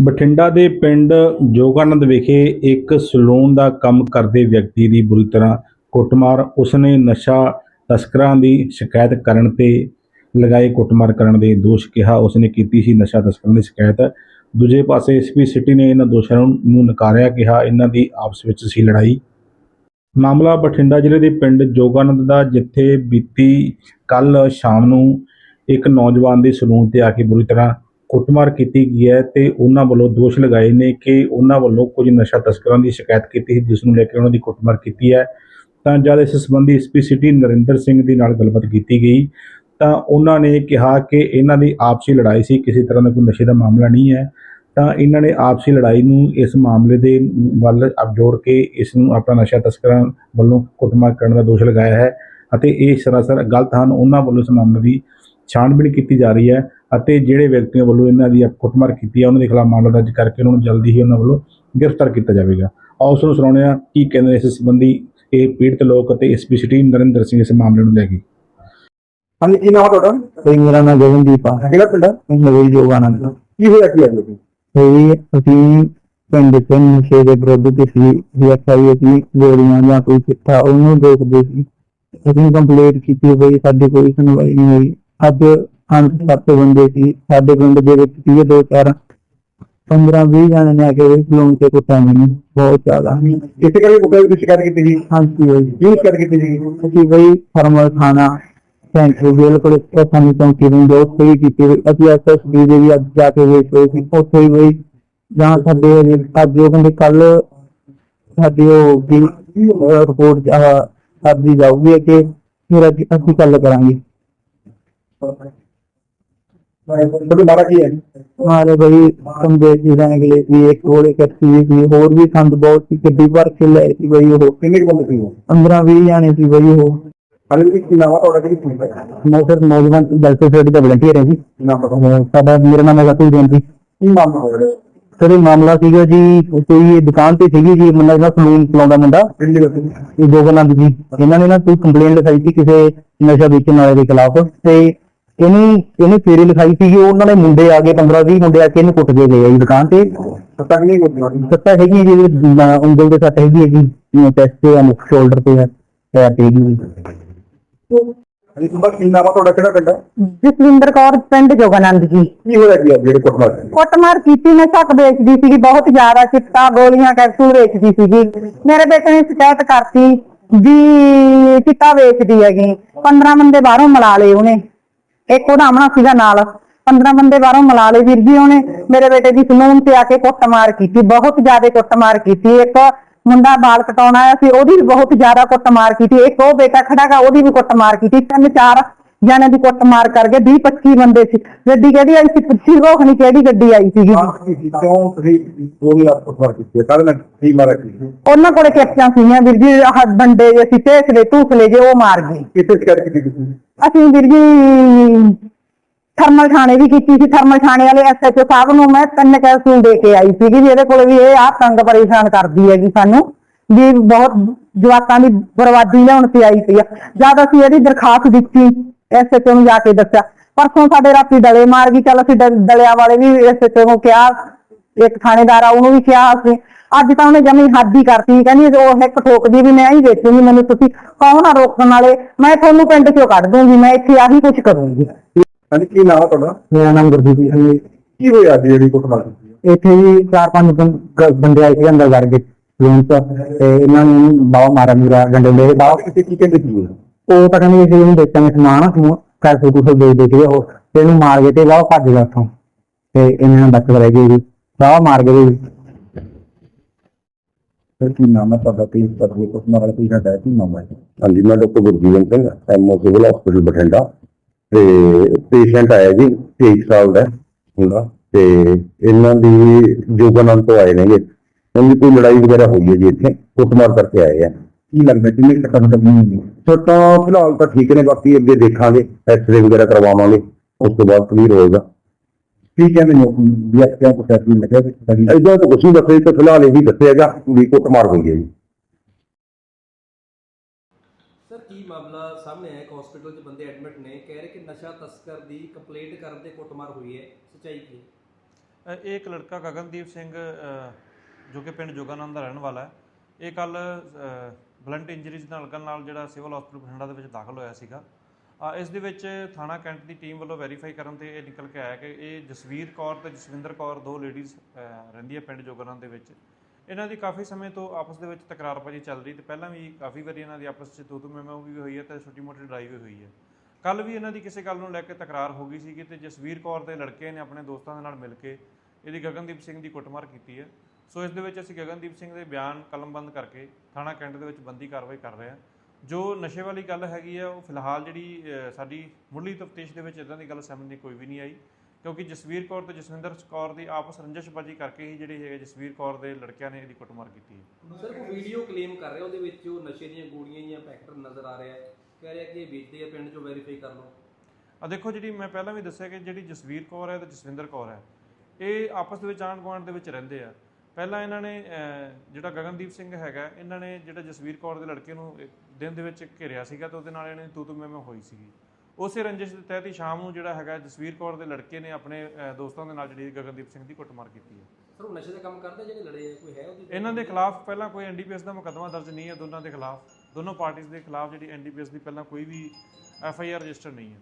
ਬਠਿੰਡਾ ਦੇ ਪਿੰਡ ਜੋਗਾਨੰਦ ਵਿਖੇ ਇੱਕ ਸਲੂਨ ਦਾ ਕੰਮ ਕਰਦੇ ਵਿਅਕਤੀ ਦੀ ਬੁਰੀ ਤਰ੍ਹਾਂ ਕੁੱਟਮਾਰ, ਉਸਨੇ ਨਸ਼ਾ ਤਸਕਰਾਂ ਦੀ ਸ਼ਿਕਾਇਤ ਕਰਨ ਤੇ ਲਗਾਏ ਕੁੱਟਮਾਰ ਕਰਨ ਦੇ ਦੋਸ਼ ਕਿਹਾ। ਉਸਨੇ ਕੀਤੀ ਸੀ ਨਸ਼ਾ ਤਸਕਰਾਂ ਦੀ ਸ਼ਿਕਾਇਤ। ਦੂਜੇ ਪਾਸੇ ਐਸਪੀ ਸਿਟੀ ਨੇ ਇਹਨਾਂ ਦੋਸ਼ਾਂ ਨੂੰ ਨਕਾਰਿਆ, ਕਿਹਾ ਇਹਨਾਂ ਦੀ ਆਪਸ ਵਿੱਚ ਸੀ ਲੜਾਈ। ਮਾਮਲਾ ਬਠਿੰਡਾ ਜ਼ਿਲ੍ਹੇ ਦੇ ਪਿੰਡ ਜੋਗਾਨੰਦ ਦਾ, ਜਿੱਥੇ ਬੀਤੀ ਕੱਲ ਸ਼ਾਮ ਨੂੰ ਇੱਕ ਨੌਜਵਾਨ ਦੇ ਸਲੂਨ ਤੇ ਆ ਕੇ ਬੁਰੀ ਤਰ੍ਹਾਂ ਕੁੱਟਮਾਰ ਕੀਤੀ ਗਈ ਹੈ ਤੇ ਉਹਨਾਂ ਵੱਲੋਂ ਦੋਸ਼ ਲਗਾਏ ਨੇ ਕਿ ਉਹਨਾਂ ਵੱਲੋਂ ਕੁਝ ਨਸ਼ਾ ਤਸਕਰਾਂ ਦੀ ਸ਼ਿਕਾਇਤ ਕੀਤੀ ਸੀ, ਜਿਸ ਨੂੰ ਲੈ ਕੇ ਉਹਨਾਂ ਦੀ ਕੁੱਟਮਾਰ ਕੀਤੀ ਹੈ। ਤਾਂ ਜਦ ਇਸ ਸੰਬੰਧੀ ਐਸਪੀ ਸਿਟੀ ਨਰਿੰਦਰ ਸਿੰਘ ਦੇ ਨਾਲ ਗੱਲਬਾਤ ਕੀਤੀ ਗਈ, ਤਾਂ ਉਹਨਾਂ ਨੇ ਕਿਹਾ ਕਿ ਇਹਨਾਂ ਦੀ ਆਪਸੀ ਲੜਾਈ ਸੀ, ਕਿਸੇ ਤਰ੍ਹਾਂ ਦਾ ਕੋਈ ਨਸ਼ੇ ਦਾ ਮਾਮਲਾ ਨਹੀਂ ਹੈ। ਤਾਂ ਇਹਨਾਂ ਨੇ ਆਪਸੀ ਲੜਾਈ ਨੂੰ ਇਸ ਮਾਮਲੇ ਦੇ ਵੱਲ ਅਪ ਜੋੜ ਕੇ ਇਸ ਨੂੰ ਆਪਣਾ ਨਸ਼ਾ ਤਸਕਰਾਂ ਵੱਲੋਂ ਕੁੱਟਮਾਰ ਕਰਨ ਦਾ ਦੋਸ਼ ਲਗਾਇਆ ਹੈ ਅਤੇ ਇਹ ਸਰਾਸਰ ਗਲਤ ਹਨ। ਉਹਨਾਂ ਵੱਲੋਂ ਇਸ ਮਾਮਲੇ ਦੀ ਛਾਣਬੀਣ ਕੀਤੀ ਜਾ ਰਹੀ ਹੈ। ਅਤੇ ਜਿਹੜੇ ਵਿਅਕਤੀਆਂ ਵੱਲੋਂ ਇਹਨਾਂ ਦੀ ਕੁੱਟਮਾਰ ਕੀਤੀ ਹੈ ਉਹਨਾਂ ਦੇ ਖਿਲਾਫ ਮਾਮਲਾ ਦਰਜ ਕਰਕੇ ਉਹਨਾਂ ਨੂੰ ਜਲਦੀ ਹੀ ਉਹਨਾਂ ਵੱਲੋਂ ਗ੍ਰਿਫਤਾਰ ਕੀਤਾ ਜਾਵੇਗਾ। ਆਓ ਉਸ ਨੂੰ ਸੁਣਾਉਂਦੇ ਹਾਂ ਕੀ ਕਹਿੰਦੇ ਇਸ ਸੰਬੰਧੀ ਇਹ ਪੀੜਤ ਲੋਕ ਅਤੇ ਐਸਪੀ ਸਿਟੀ ਨਰਿੰਦਰ ਸਿੰਘ ਇਸ ਮਾਮਲੇ ਨੂੰ ਲੈ ਕੇ। ਹਾਂਜੀ ਕੀ ਨਾਮ ਤੁਹਾਡਾ? ਤੇ ਮੇਰਾ ਨਾਮ ਗਗਨਦੀਪ ਆ। ਕਿਹੜਾ ਪਿੰਡ? ਨਵੀਂ ਜੋਗਾਨੰਦ ਕੀ ਹੋਇਆ ਕੀ ਅੱਜ ਲੋਕੀ ਤੇ ਅਸੀਂ ਪਿੰਡ ਚ ਨਸ਼ੇ ਦੇ ਵਿਰੁੱਧ ਤੇ ਸੀ ਵੀ ਅੱਛਾਈ ਅਸੀਂ ਗੋਲੀਆਂ ਜਾਂ ਕੋਈ ਚਿੱਟਾ ਉਹਨੂੰ ਰੋਕਦੇ ਸੀ। ਅਸੀਂ ਕੰਪਲੀਟ ਕੀਤੀ ਹੋਈ ਸਾਡੀ ਕੋਈ ਸੁਣਵਾਈ ਨਹੀਂ ਹੋਈ। ਅੱਜ ਅੰਤ ਸੱਤ ਬੰਦੇ ਸੀ। ਸਾਡੇ ਪਿੰਡ ਦੇ ਵਿੱਚ ਸੀ ਦੋ ਚਾਰ। 15 20 ਜਣੇ ਨੇ ਆ ਕੇ ਲੋਨ ਤੇ ਕੁੱਟਿਆ ਮੈਨੂੰ ਬਹੁਤ ਜ਼ਿਆਦਾ। ਇਸੇ ਕਰਕੇ ਕੋਈ ਦੀ ਸ਼ਿਕਾਇਤ ਕੀਤੀ ਸੀ? ਹਾਂਜੀ ਹੋਈ ਕੀ ਸ਼ਿਕਾਇਤ ਕੀਤੀ ਸੀ? ਅਸੀਂ ਬਈ ਫਰਮਲ ਖਾਣਾ ਥੈਂਕ ਯੂ ਬਿਲਕੁਲ ਸਾਨੂੰ ਚੌਂਕੀ ਨੂੰ ਜੋ ਸਹੀ ਕੀਤੀ। ਅਸੀਂ ਐਸਐਸਬੀ ਦੇ ਵੀ ਅੱਜ ਜਾ ਕੇ ਵੇਖ ਰਹੇ ਸੀ। ਉੱਥੇ ਹੀ ਬਈ ਜਾਂ ਸਾਡੇ ਅੱਜ ਉਹ ਕਹਿੰਦੇ ਕੱਲ ਸਾਡੀ ਉਹ ਵੀ ਰਿਪੋਰਟ ਸਾਡੀ ਜਾਊਗੀ ਕਿ ਫਿਰ ਅਸੀਂ ਕੱਲ ਕਰਾਂਗੇ। ਰਹਿਣਗੇ ਸੀ ਇੱਕ ਕੋਲੇ ਕੱਟੀ ਸੀ ਹੋਰ ਵੀ ਸੰਦ ਬਹੁਤ ਸੀ ਗੱਡੀ ਭਰ ਕੇ ਲੈ ਸੀ ਬਈ ਉਹ। ਕਿੰਨੇ ਕੁ ਬੰਦੇ ਸੀ ਉਹ? 15 20 ਜਾਣੇ ਸੀ ਬਈ ਉਹ। ਹਾਲੇ ਵੀ ਕੀ ਨਾਮ ਆ ਤੁਹਾਡਾ ਕਿਹੜੀ ਪੁਲਿਸ ਹੈ ਮੈਂ ਸਰ ਨੌਜਵਾਨ ਵੈਲਫੇਅਰ ਸੋਸਾਇਟੀ ਦਾ ਵਲੰਟੀਅਰ ਹਾਂ ਜੀ। ਨਾਮ ਪਤਾ ਅਹ ਸਾਡਾ ਮੇਰਾ ਨਾਮ ਹੈ ਅਤੁਲ ਜੈਨ ਜੀ। ਕੀ ਮਾਮਲਾ ਹੋ ਰਿਹਾ ਸਰ ਇਹ ਮਾਮਲਾ ਸੀਗਾ ਜੀ ਕੋਈ ਇਹ ਦੁਕਾਨ ਤੇ ਸੀਗੀ ਜੀ ਮੁੰਡਾ ਜਿਹੜਾ ਸਲੂਨ ਚਲਾਉਂਦਾ ਮੁੰਡਾ। ਕਿੰਨੇ ਬੰਦੇ ਇਹ ਜੋਗਨੰਦ ਜੀ। ਇਹਨਾਂ ਨੇ ਨਾ ਕੋਈ ਕੰਪਲੇਂਟ ਲਿਖਾਈ ਸੀ ਕਿਸੇ ਨਸ਼ਾ ਵੇਚਣ ਵਾਲੇ ਦੇ ਖਿਲਾਫ ਤੇ ਇਹਨੂੰ ਇਹਨੇ ਫੇਰੀ ਲਿਖਾਈ ਸੀ ਉਹਨਾਂ ਨੇ ਮੁੰਡੇ ਆ ਗਏ 15 20 ਮੁੰਡੇ ਆ ਕੇ ਇਹਨੂੰ ਕੁੱਟ ਕੇ ਗਏ ਆ ਜੀ ਦੁਕਾਨ ਤੇ। ਸੱਤਾ ਕਿੰਨੀ ਕੁ ਹੋਈ ਸੱਤਾ ਹੈਗੀ ਜੀ ਉਂਗਲ ਦੇ ਸੱਟ ਹੈਗੀ ਹੈ ਜੀ ਚੈਸਟ ਤੇ ਆ ਮੁੱਖ ਸ਼ੋਲਡਰ ਤੇ ਆ ਪੈਰ ਤੇ ਹੈਗੀ ਜੀ। ਹਾਂਜੀ ਤੁਹਾਡਾ ਕੀ ਨਾਮ ਆ ਤੁਹਾਡਾ ਕਿਹੜਾ ਪਿੰਡ ਜਸਵਿੰਦਰ ਕੌਰ ਪਿੰਡ ਜੋਗਾਨੰਦ ਜੀ। ਕੀ ਹੋਇਆ ਅੱਜ ਜਿਹੜੇ ਕੁੱਟਮਾਰ ਕੁੱਟਮਾਰ ਕੀਤੀ ਮੈਂ ਸ਼ੱਕ ਵੇਚਦੀ ਸੀਗੀ ਬਹੁਤ ਜ਼ਿਆਦਾ ਚਿੱਟਾ ਗੋਲੀਆਂ ਕੈਪਸੂਲ ਵੇਚਦੀ ਸੀਗੀ। ਮੇਰੇ ਬੇਟੇ ਨੇ ਸ਼ਿਕਾਇਤ ਕਰਤੀ ਵੀ ਚਿੱਟਾ ਵੇਚਦੀ ਹੈਗੀ। 15 ਬੰਦੇ ਬਾਹਰੋਂ ਮਿਲਾ ਲਏ ਉਹਨੇ। ਇੱਕ ਉਹਦਾ ਆਮਣਾ ਸੀਗਾ ਨਾਲ। 15 ਬੰਦੇ ਬਾਹਰੋਂ ਮਿਲਾ ਲਏ ਵੀਰ ਜੀ ਉਹਨੇ। ਮੇਰੇ ਬੇਟੇ ਦੀ ਸਲੂਨ ਤੇ ਆ ਕੇ ਕੁੱਟਮਾਰ ਕੀਤੀ, ਬਹੁਤ ਜ਼ਿਆਦਾ ਕੁੱਟਮਾਰ ਕੀਤੀ। ਇੱਕ ਮੁੰਡਾ ਬਾਲ ਕਟਾਉਣ ਆਇਆ ਸੀ, ਉਹਦੀ ਵੀ ਬਹੁਤ ਜ਼ਿਆਦਾ ਕੁੱਟਮਾਰ ਕੀਤੀ। ਇੱਕ ਉਹ ਬੇਟਾ ਖੜਾ ਗਾ, ਉਹਦੀ ਵੀ ਕੁੱਟਮਾਰ ਕੀਤੀ। ਤਿੰਨ ਚਾਰ ਜਾਣੇ ਦੀ ਕੁੱਟਮਾਰ ਕਰ ਗਏ 20 25 ਬੰਦੇ ਸੀ। ਗੱਡੀ ਕਿਹੜੀ ਆਈ ਸੀ ਪੁੱਛੀ ਰੋਖਣੀ ਕਿਹੜੀ ਗੱਡੀ ਆਈ ਸੀਗੀ। ਕਿਉਂ ਤੁਸੀਂ ਗੋਲੀ ਕੀਤੀ ਹੈ? ਕਾਹਦੇ ਨਾਲ ਕੀ ਮਾਰਾ ਕੀ ਉਹਨਾਂ ਕੋਲੇ ਕਿਰਚਾਂ ਸੀਗੀਆਂ ਵੀਰ ਜੀ ਆਹ ਡੰਡੇ ਜੇ ਸੀ ਜੇ ਉਹ ਮਾਰ ਗਏ। ਕਿੱਥੇ ਸ਼ਿਕਾਇਤ ਕੀਤੀ ਤੁਸੀਂ ਅਸੀਂ ਵੀਰ ਜੀ ਥਰਮਲ ਥਾਣੇ ਵੀ ਕੀਤੀ ਸੀ। ਥਰਮਲ ਥਾਣੇ ਵਾਲੇ ਐਸਐਚਓ ਸਾਹਿਬ ਨੂੰ ਮੈਂ ਤਿੰਨ ਕੈਸੂਲ ਦੇ ਕੇ ਆਈ ਸੀਗੀ ਵੀ ਇਹਦੇ ਕੋਲੇ ਵੀ ਇਹ ਆਹ ਤੰਗ ਪਰੇਸ਼ਾਨ ਕਰਦੀ ਹੈਗੀ ਸਾਨੂੰ ਵੀ ਬਹੁਤ ਜਵਾਕਾਂ ਦੀ ਬਰਬਾਦੀ ਲਿਆਉਣ ਤੇ ਆਈ ਪਈ ਆ। ਜਦ ਅਸੀਂ ਇਹਦੀ ਦਰਖਾਸਤ ਦਿੱਤੀ ਐਸਐਚਓ ਨੂੰ ਜਾ ਕੇ ਦੱਸਿਆ। ਪਰਸੋਂ ਸਾਡੇ ਰਾਤੀ ਡਲੇ ਮਾਰ ਗਈ। ਚੱਲ ਅਸੀਂ ਡ- ਡਲਿਆਂ ਵਾਲੇ ਵੀ ਐਸਐਚਓ ਨੂੰ ਕਿਹਾ ਇੱਕ ਥਾਣੇਦਾਰ ਆ ਉਹਨੂੰ ਵੀ ਕਿਹਾ ਅਸੀਂ। ਅੱਜ ਤਾਂ ਉਹਨੇ ਜਮੀ ਹੱਦ ਹੀ ਕਰਤੀ। ਕਹਿੰਦੀ ਉਹ ਇੱਕ ਠੋਕਦੀ ਵੀ ਮੈਂ ਹੀ ਵੇਚੂਗੀ ਮੈਨੂੰ ਤੁਸੀਂ ਕੌਣ ਆ ਰੋਕਣ ਵਾਲੇ? ਮੈਂ ਤੁਹਾਨੂੰ ਪਿੰਡ ਚੋਂ ਕੱਢ ਦੂੰਗੀ ਮੈਂ ਇੱਥੇ ਆਹੀ ਕੁਝ ਕਰੂੰਗੀ। ਹਾਂਜੀ ਕੀ ਨਾਮ ਆ ਤੁਹਾਡਾ? ਮੇਰਾ ਨਾਮ ਗੁਰਦੀਪ ਜੀ ਹੈ। ਕੀ ਹੋਇਆ ਅੱਜ ਜਿਹੜੀ ਕੁੱਟਮਾਰ ਕੀਤੀ ਹੈ ਇੱਥੇ ਜੀ ਚਾਰ ਪੰਜ ਬੰ- ਗ- ਬੰਦੇ ਆਏ ਸੀ ਅੰਦਰ ਵੜ ਕੇ ਰੂਮ ਚ ਤੇ ਇਹਨਾਂ ਨੇ ਬਾਵਾ ਮਾਰਿਆ ਮੇਰਾ ਡੰਡੇ ਦੇ ਬਾਵਾ ਆਪ ਕਿਤੇ ਕੀ ਕਹਿੰਦੇ ਸੀ ਉਹ? ਤਾਂ ਕਹਿੰਦੇ ਸੀ ਇਹਨੂੰ ਵੇਚਾਂਗੇ ਸਮਾਨ ਤੂੰ ਪੈਸੇ ਕੁਛ ਦੇ ਦੇ ਕੇ ਉਹ ਤੇ ਇਹਨੂੰ ਮਾਰ ਕੇ ਤੇ ਬਾਵਾ ਭੱਜ ਗਿਆ ਉੱਥੋਂ। ਤੇ ਇਹਨਾਂ ਨੇ ਬਚ ਰਹਿ ਗਏ ਜੀ ਬਾਵਾ ਮਾਰ ਗਏ ਜੀ ਫਿਰ ਕੀ ਨਾਮ ਹੈ ਤੁਹਾਡਾ? ਤੇ ਪਤਨੀ ਕੁੱਟਮਾਰ ਵਾਲਾ ਕੋਈ ਸਾਡਾ ਕੀ ਨਾਮ ਹੈ? ਹਾਂਜੀ ਮੈਂ doctor Gurjeevan Singh MO civil hospital Bathinda. ਤੇ ਪੇਸ਼ੈਂਟ ਆਇਆ ਜੀ 23 ਸਾਲ ਦਾ ਹੁੰਦਾ ਤੇ ਇਹਨਾਂ ਦੀ ਜੋਗਾਨੰਦ ਤੋਂ ਆਏ ਨੇਗੇ। ਦੀ ਕੋਈ ਲੜਾਈ ਵਗੈਰਾ ਹੋਈ ਹੈ ਜੀ ਇੱਥੇ ਕੁੱਟਮਾਰ ਕਰਕੇ ਆਏ ਆ। ਕੀ ਲੱਗਦਾ ਕਿੰਨੇ ਕੁ ਟੱਕਰ ਟੱਕਰ ਨਹੀਂ ਛੋਟਾ ਫਿਲਹਾਲ ਤਾਂ ਠੀਕ ਨੇ ਬਾਕੀ ਅੱਗੇ ਦੇਖਾਂਗੇ ਐਕਸਰੇ ਵਗੈਰਾ ਕਰਵਾਵਾਂਗੇ ਉਸ ਤੋਂ ਬਾਅਦ ਕਲੀਅਰ ਹੋਏਗਾ। ਕੀ ਕਹਿੰਦੇ ਨੇ ਉਹ ਵੀ ਅੱਜ ਕਿਉਂ ਕੁਛ ਐਸੀ ਲੱਗਿਆ? ਕਿ ਇਦਾਂ ਤਾਂ ਕੁਝ ਨਹੀਂ ਦੱਸਿਆ ਜੀ, ਤਾਂ ਫਿਲਹਾਲ ਇਹੀ ਦੱਸਿਆਗਾ ਕੁੜੀ ਕੁੱਟਮਾਰ ਹੋਈ ਹੈ ਜੀ। ਸਰ ਕੀ ਮਾਮਲਾ ਸਾਹਮਣੇ ਆਇਆ ਇੱਕ ਹਸਪੀਟਲ 'ਚ ਬੰਦੇ ਐਡਮਿਟ ਨੇ? ਕਹਿ ਰਹੇ ਕਿ ਨਸ਼ਾ ਤਸਕਰ ਦੀ ਕੰਪਲੇਂਟ ਕਰਨ ਤੇ ਕੁੱਟਮਾਰ ਹੋਈ ਹੈ। ਸੱਚਾਈ ਕੀ? ਹੈ ਅ, ਇਹ ਇੱਕ ਲੜਕਾ ਗਗਨਦੀਪ ਸਿੰਘ ਅ, ਜੋ ਕਿ ਪਿੰਡ ਜੋਗਾਨੰਦ ਦਾ ਰਹਿਣ ਵਾਲਾ ਹੈ। ਇਹ ਕੱਲ ਬਲੰਟ ਇੰਜਰੀਜ਼ ਨਾਲ ਲੱਗਣ ਨਾਲ ਜਿਹੜਾ ਸਿਵਲ ਹਸਪੀਟਲ ਬਠਿੰਡਾ ਦੇ ਵਿੱਚ ਦਾਖਲ ਹੋਇਆ ਸੀਗਾ। ਇਸ ਦੇ ਵਿੱਚ ਥਾਣਾ ਕੈਂਟ ਦੀ ਟੀਮ ਵੱਲੋਂ ਵੈਰੀਫਾਈ ਕਰਨ ਤੇ ਇਹ ਨਿਕਲ ਕੇ ਆਇਆ ਕਿ ਇਹ ਜਸਵੀਰ ਕੌਰ ਤੇ ਜਸਵਿੰਦਰ ਕੌਰ ਦੋ ਲੇਡੀਜ਼ ਰਹਿੰਦੀਆਂ ਪਿੰਡ ਜੋਗਾਨੰਦ ਦੇ ਵਿੱਚ। ਇਹਨਾਂ ਦੀ ਕਾਫੀ ਸਮੇਂ ਤੋਂ ਆਪਸ ਦੇ ਵਿੱਚ ਤਕਰਾਰਬਾਜ਼ੀ ਚੱਲ ਰਹੀ ਤੇ ਪਹਿਲਾਂ ਵੀ ਕਾਫੀ ਵਾਰੀ ਇਹਨਾਂ ਦੀ ਆਪਸ 'ਚ ਤੂਤੂ ਮੈਮੋ ਵੀ ਹੋਈ ਹੈ ਤੇ ਛੋਟੀ ਮੋਟੀ ਲੜਾਈ ਵੀ ਹੋਈ ਹੈ। ਕੱਲ ਵੀ ਇਹਨਾਂ ਦੀ ਕਿਸੇ ਗੱਲ ਨੂੰ ਲੈ ਕੇ ਤਕਰਾਰ ਹੋ ਗਈ ਸੀਗੀ ਤੇ ਜਸਵੀਰ ਕੌਰ ਦੇ ਲੜਕੇ ਨੇ ਆਪਣੇ ਦੋਸਤਾਂ ਦੇ ਨਾਲ ਮਿਲ ਕੇ ਇਹਦੀ ਗਗਨਦੀਪ ਸਿੰਘ ਦੀ ਕੁੱਟਮਾਰ ਕੀਤੀ ਹੈ। ਸੋ ਇਸ ਦੇ ਵਿੱਚ ਅਸੀਂ ਗਗਨਦੀਪ ਸਿੰਘ ਦੇ ਬਿਆਨ ਕਲਮਬੰਦ ਕਰਕੇ ਥਾਣਾ ਕੈਂਟ ਦੇ ਵਿੱਚ ਬੰਦੀ ਕਾਰਵਾਈ ਕਰ ਰਹੇ ਹਾਂ। ਜੋ ਨਸ਼ੇ ਵਾਲੀ ਗੱਲ ਹੈਗੀ ਆ ਉਹ ਫਿਲਹਾਲ ਜਿਹੜੀ ਸਾਡੀ ਮੁੱਢਲੀ ਤਫਤੀਸ਼ ਦੇ ਵਿੱਚ ਇਦਾਂ ਦੀ ਗੱਲ ਸਾਹਮਣੇ ਕੋਈ ਵੀ ਨਹੀਂ ਆਈ। ਕਿਉਂਕਿ ਜਸਵੀਰ ਕੌਰ ਤੇ ਜਸਵਿੰਦਰ ਕੌਰ ਦੀ ਆਪਸ ਰੰਜਿਸ਼ਬਾਜੀ ਕਰਕੇ ਹੀ ਜਿਹੜੀ ਹੈਗੇ ਜਸਵੀਰ ਕੌਰ ਦੇ ਲੜਕਿਆਂ ਨੇ ਇਹਦੀ ਕੁੱਟਮਾਰ ਕੀਤੀ ਹੈ। ਸਰ ਕੋਈ ਵੀਡੀਓ ਕਲੇਮ ਕਰ ਰਿਹਾ ਉਹਦੇ ਵਿੱਚ ਉਹ ਨਸ਼ੇ ਦੀਆਂ ਗੋਲੀਆਂ ਜਾਂ ਪੈਕਟ ਨਜ਼ਰ ਆ ਰਿਹਾ ਹੈ। ਕਹਿ ਰਿਹਾ ਕਿ ਇਹ ਵੇਚਦੇ ਆ ਪਿੰਡ ਚੋਂ ਵੈਰੀਫਾਈ ਕਰ ਲਓ। ਆ ਦੇਖੋ ਜਿਹੜੀ ਮੈਂ ਪਹਿਲਾਂ ਵੀ ਦੱਸਿਆ ਕਿ ਜਿਹੜੀ ਜਸਵੀਰ ਕੌਰ ਹੈ ਤੇ ਜਸਵਿੰਦਰ ਕੌਰ ਹੈ ਇਹ ਆਪਸ ਦੇ ਵਿੱਚ ਆਂਢ ਗੁਆਂਢ ਦੇ ਵਿੱਚ ਰਹਿੰਦੇ ਆ। ਪਹਿਲਾਂ ਇਹਨਾਂ ਨੇ ਜਿਹੜਾ ਗਗਨਦੀਪ ਸਿੰਘ ਹੈਗਾ ਇਹਨਾਂ ਨੇ ਜਿਹੜਾ ਜਸਵੀਰ ਕੌਰ ਦੇ ਲੜਕੇ ਨੂੰ ਦਿਨ ਦੇ ਵਿੱਚ ਘੇਰਿਆ ਸੀਗਾ ਤੇ ਉਹਦੇ ਨਾਲ ਇਹਨਾਂ ਦੀ ਤੂ ਤੂ ਹੋਈ ਸੀਗੀ। ਉਸੇ ਰੰਜਿਸ਼ ਦੇ ਤਹਿਤ ਹੀ ਸ਼ਾਮ ਨੂੰ ਜਿਹੜਾ ਹੈਗਾ ਜਸਵੀਰ ਕੌਰ ਦੇ ਲੜਕੇ ਨੇ ਆਪਣੇ ਦੋਸਤਾਂ ਦੇ ਨਾਲ ਜਿਹੜੀ ਗਗਨਦੀਪ ਸਿੰਘ ਦੀ ਕੁੱਟਮਾਰ ਕੀਤੀ ਹੈ। ਸਰ ਉਹ ਨਸ਼ੇ ਦਾ ਕੰਮ ਕਰਦੇ ਜਿਹੜੇ ਲੜੇ ਕੋਈ ਹੈ ਉਹਦੀ ਇਹਨਾਂ ਦੇ ਖਿਲਾਫ ਪਹਿਲਾਂ ਕੋਈ ਐਨਡੀਪੀਐਸ ਦਾ ਮੁਕੱਦਮਾ ਦਰਜ ਨਹੀਂ ਹੈ ਦੋਨਾਂ ਦੇ ਖਿਲਾਫ। ਦੋਨੋਂ ਪਾਰਟੀਆਂ ਦੇ ਖਿਲਾਫ ਜਿਹੜੀ ਐਨਡੀਪੀਐਸ ਦੀ ਪਹਿਲਾਂ ਕੋਈ ਵੀ ਐਫਆਈਆਰ ਰਜਿਸਟਰ ਨਹੀਂ ਹੈ।